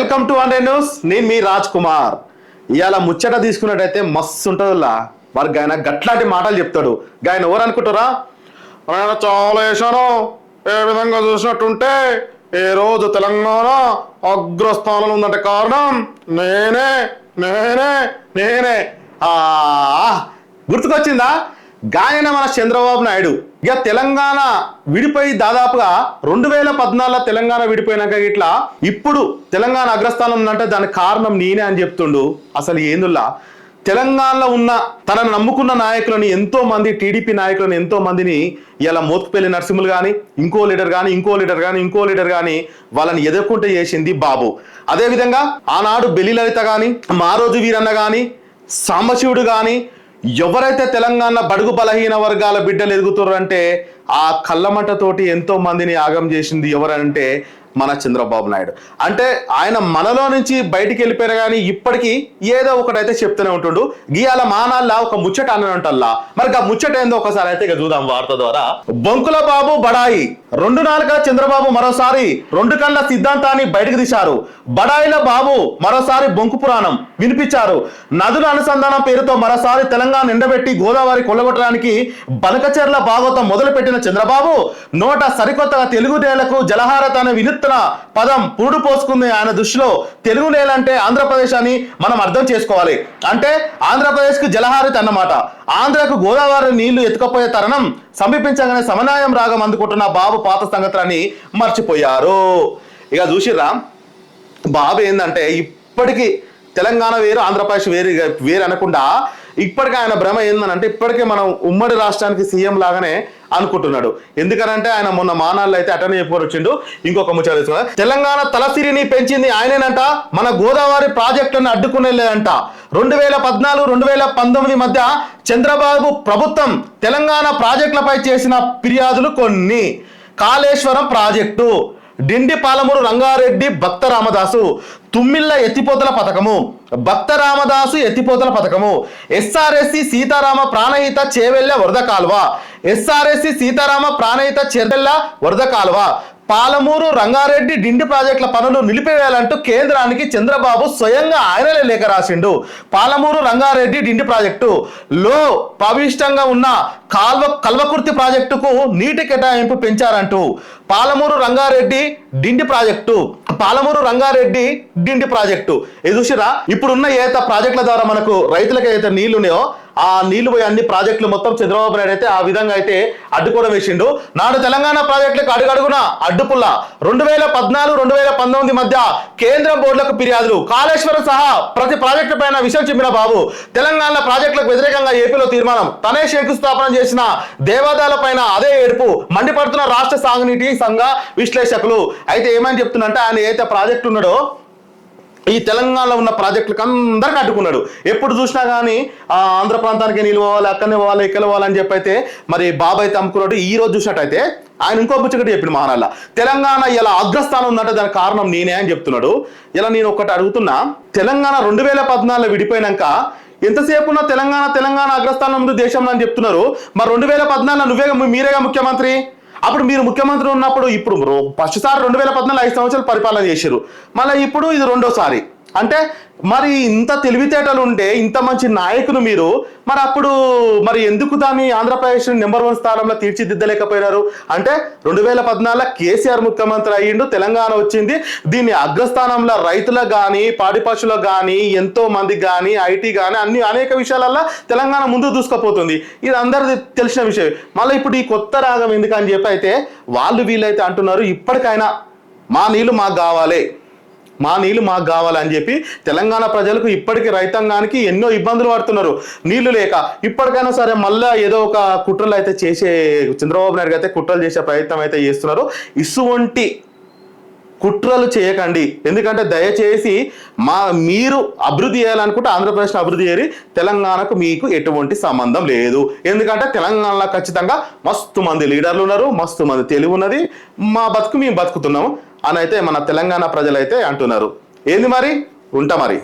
Welcome to one news. నేను మీ రాజ్ కుమార్. ఇవాళ ముచ్చట తీసుకున్నట్టయితే మస్తు ఉంటుందిలా వారికి ఆయన గట్లాంటి మాటలు చెప్తాడు. ఆయన ఎవరు అనుకుంటారా? ఆయన చాలా వేసాను ఏ విధంగా చూసినట్టుంటే ఏ రోజు తెలంగాణ అగ్రస్థానంలో ఉందంటే కారణం నేనే నేనే నేనే. ఆ గుర్తుకొచ్చిందా? గాయన మన చంద్రబాబు నాయుడు. ఇక తెలంగాణ విడిపోయి దాదాపుగా రెండు వేల పద్నాలుగులో తెలంగాణ విడిపోయినాక ఇట్లా ఇప్పుడు తెలంగాణ అగ్రస్థానం ఉందంటే దానికి కారణం నేనే అని చెప్తుండు. అసలు ఏందుల్లా తెలంగాణలో ఉన్న తనను నమ్ముకున్న నాయకులని ఎంతో మంది టీడీపీ నాయకులను ఎంతో మందిని ఇలా మోత్కుపల్లి నరసింహులు కానీ ఇంకో లీడర్ కానీ ఇంకో లీడర్ కానీ ఇంకో లీడర్ కానీ వాళ్ళని ఎదుర్కొంటే చేసింది బాబు. అదేవిధంగా ఆనాడు బెల్లి లలిత కానీ మారోజు వీరన్న కానీ సాంబశివుడు కానీ ఎవరైతే తెలంగాణ బడుగు బలహీన వర్గాల బిడ్డలు ఎదుగుతారు అంటే ఆ కళ్ళమటతోటి ఎంతో మందిని ఆగం చేసింది ఎవరంటే మన చంద్రబాబు నాయుడు. అంటే ఆయన మనలో నుంచి బయటికి వెళ్ళిపోయారు కానీ ఇప్పటికీ ఏదో ఒకటైతే చెప్తూనే ఉంటుండు. గీయాల మానాల్లా ఒక ముచ్చట అని మరి ఆ ముచ్చట ఏందో ఒకసారి అయితే ఇక చూద్దాం వార్త ద్వారా. బొంకుల బాబు బడాయి. రెండు నాలుక చంద్రబాబు మరోసారి రెండు కళ్ళ సిద్ధాంతాన్ని బయటకు తీశారు. బడాయిల బాబు మరోసారి బొంకు పురాణం వినిపించారు. నదుల అనుసంధానం పేరుతో మరోసారి తెలంగాణ ఎండబెట్టి గోదావరి కొల్లగొట్టడానికి బనకచెర్ల భాగవతం మొదలుపెట్టిన చంద్రబాబు నోట సరికొత్తగా తెలుగు నేలకు జలహారత అనే వినూత్న పదం పురుడు పోసుకుంది ఆయన దృష్టిలో. తెలుగు నేల అంటే ఆంధ్రప్రదేశ్ అని మనం అర్థం చేసుకోవాలి. అంటే ఆంధ్రప్రదేశ్కు అన్నమాట. ఆంధ్రకు గోదావరి నీళ్ళు ఎత్తుకపోయే తరుణం సమీపించగానే సమన్వయం రాగం అందుకుంటున్న బాబు పాత సంగతులని మర్చిపోయారు. ఇక చూసిరా బాబు ఏంటంటే ఇప్పటికీ తెలంగాణ వేరు ఆంధ్రప్రదేశ్ వేరు వేరు అనకుండా ఇప్పటికే ఆయన భ్రమ ఏందనంటే ఇప్పటికే మనం ఉమ్మడి రాష్ట్రానికి సీఎం లాగానే అనుకుంటున్నాడు. ఎందుకనంటే ఆయన మొన్న మానాల్లో అయితే అటెండ్ చెప్పుకొని వచ్చిండు ఇంకొక ముచ్చట తెలంగాణ తలసిరిని పెంచింది ఆయనేనంట మన గోదావరి ప్రాజెక్టులను అడ్డుకునేలేదంట. రెండు వేల పద్నాలుగు రెండు వేల పంతొమ్మిది మధ్య చంద్రబాబు ప్రభుత్వం తెలంగాణ ప్రాజెక్టులపై చేసిన ఫిర్యాదులు కొన్ని. కాళేశ్వరం ప్రాజెక్టు డిండి పాలమూరు రంగారెడ్డి భక్త రామదాసు తుమ్మిళ్ళ ఎత్తిపోతల పథకము భక్త రామదాసు ఎత్తిపోతల పథకము ఎస్ఆర్ఎస్సి సీతారామ ప్రాణహిత చేవెళ్ళ వరద కాలువ ఎస్ఆర్ఎస్సి సీతారామ ప్రాణహిత చెర్రెళ్ళ వరద కాలువ పాలమూరు రంగారెడ్డి డిండి ప్రాజెక్టుల పనులు నిలిపివేయాలంటూ కేంద్రానికి చంద్రబాబు స్వయంగా ఆయనలే లేఖ రాసిండు. పాలమూరు రంగారెడ్డి డిండి ప్రాజెక్టు లో ప్రవిష్టంగా ఉన్న కాల్వ కల్వకుర్తి ప్రాజెక్టుకు నీటి కేటాయింపు పెంచారంటూ పాలమూరు రంగారెడ్డి డిండి ప్రాజెక్టు పాలమూరు రంగారెడ్డి డిండి ప్రాజెక్టు. ఇది చూసిరా ఇప్పుడున్న ఏత ప్రాజెక్టుల ద్వారా మనకు రైతులకు ఏదైతే నీళ్ళున్నాయో ఆ నీళ్ళు పోయి అన్ని ప్రాజెక్టులు మొత్తం చంద్రబాబు నాయుడు అయితే ఆ విధంగా అయితే అడ్డుకోవడం వేసిండు. నాడు తెలంగాణ ప్రాజెక్టులకు అడుగడుగున అడ్డుపుల్ల రెండు వేల పద్నాలుగు రెండు వేల పంతొమ్మిది మధ్య కేంద్రం బోర్డులకు ఫిర్యాదులు. కాళేశ్వరం సహా ప్రతి ప్రాజెక్టు పైన విషయం చెప్పిన బాబు తెలంగాణ ప్రాజెక్టులకు వ్యతిరేకంగా ఏపీలో తీర్మానం. తనే శంకుస్థాపన చేసిన దేవాదాయాల పైన అదే ఏడుపు మండిపడుతున్న రాష్ట్ర సాగునీటి సంఘ విశ్లేషకులు. అయితే ఏమని చెప్తున్నంటే ఆయన ఏదైతే ప్రాజెక్టు ఉన్నాడో ఈ తెలంగాణలో ఉన్న ప్రాజెక్టులకు అందరికి అడ్డుకున్నాడు. ఎప్పుడు చూసినా కానీ ఆ ఆంధ్ర ప్రాంతానికి నీళ్ళు పోవాలి అక్కడనే పోవాలి ఇక్కడ పోవాలని చెప్పి అయితే మరి బాబాయ్ అయితే అమ్ముకున్నాడు. ఈ రోజు చూసినట్టయితే ఆయన ఇంకో ముచ్చట చెప్పిన మహానాల తెలంగాణ ఇలా అగ్రస్థానం ఉందంటే దానికి కారణం నేనే అని చెప్తున్నాడు. ఇలా నేను ఒకటి అడుగుతున్నా తెలంగాణ రెండు వేల పద్నాలుగులో విడిపోయినాక ఎంతసేపు ఉన్న తెలంగాణ తెలంగాణ అగ్రస్థానం ఉంది దేశంలో అని చెప్తున్నారు. మరి రెండు వేల పద్నాలుగులో నువ్వే మీరేగా ముఖ్యమంత్రి? అప్పుడు మీరు ముఖ్యమంత్రి ఉన్నప్పుడు ఇప్పుడు ఫస్ట్ సారి రెండు వేల పద్నాలుగు ఐదు సంవత్సరాలు పరిపాలన చేశారు మళ్ళీ ఇప్పుడు ఇది రెండోసారి. అంటే మరి ఇంత తెలివితేటలు ఉంటే ఇంత మంచి నాయకులు మీరు మరి అప్పుడు మరి ఎందుకు దాన్ని ఆంధ్రప్రదేశ్ నెంబర్ వన్ స్థానంలో తీర్చిదిద్దలేకపోయినారు? అంటే రెండు వేల పద్నాలుగులో కేసీఆర్ ముఖ్యమంత్రి అయ్యిండు తెలంగాణ వచ్చింది. దీన్ని అగ్రస్థానంలో రైతులకు కానీ పాడి పశువులకు కానీ ఎంతో మంది కానీ ఐటీ కానీ అన్ని అనేక విషయాలలో తెలంగాణ ముందు దూసుకుపోతుంది. ఇది అందరిది తెలిసిన విషయం. మళ్ళీ ఇప్పుడు ఈ కొత్త రాగం ఎందుకని చెప్పి అయితే వాళ్ళు వీళ్ళైతే అంటున్నారు ఇప్పటికైనా మా నీళ్ళు మాకు కావాలి. మా నీళ్ళు మాకు కావాలని చెప్పి తెలంగాణ ప్రజలకు ఇప్పటికీ రైతాంగానికి ఎన్నో ఇబ్బందులు పడుతున్నారు. నీళ్ళు లేక ఇప్పటికైనా సరే మళ్ళా ఏదో ఒక కుట్రలు అయితే చేసే చంద్రబాబు నాయుడు అయితే కుట్రలు చేసే ప్రయత్నం అయితే చేస్తున్నారు. ఇసువంటి కుట్రలు చేయకండి. ఎందుకంటే దయచేసి మా మీరు అభివృద్ధి చేయాలనుకుంటే ఆంధ్రప్రదేశ్ అభివృద్ధి చేయరి తెలంగాణకు మీకు ఎటువంటి సంబంధం లేదు. ఎందుకంటే తెలంగాణలో ఖచ్చితంగా మస్తు మంది లీడర్లు ఉన్నారు మస్తు మంది తెలివి ఉన్నది. మా బతుకు మేము బతుకుతున్నాము. అని అయితే మన తెలంగాణ ప్రజలైతే అంటున్నారు. ఏంది మరి? ఉంటా మరి.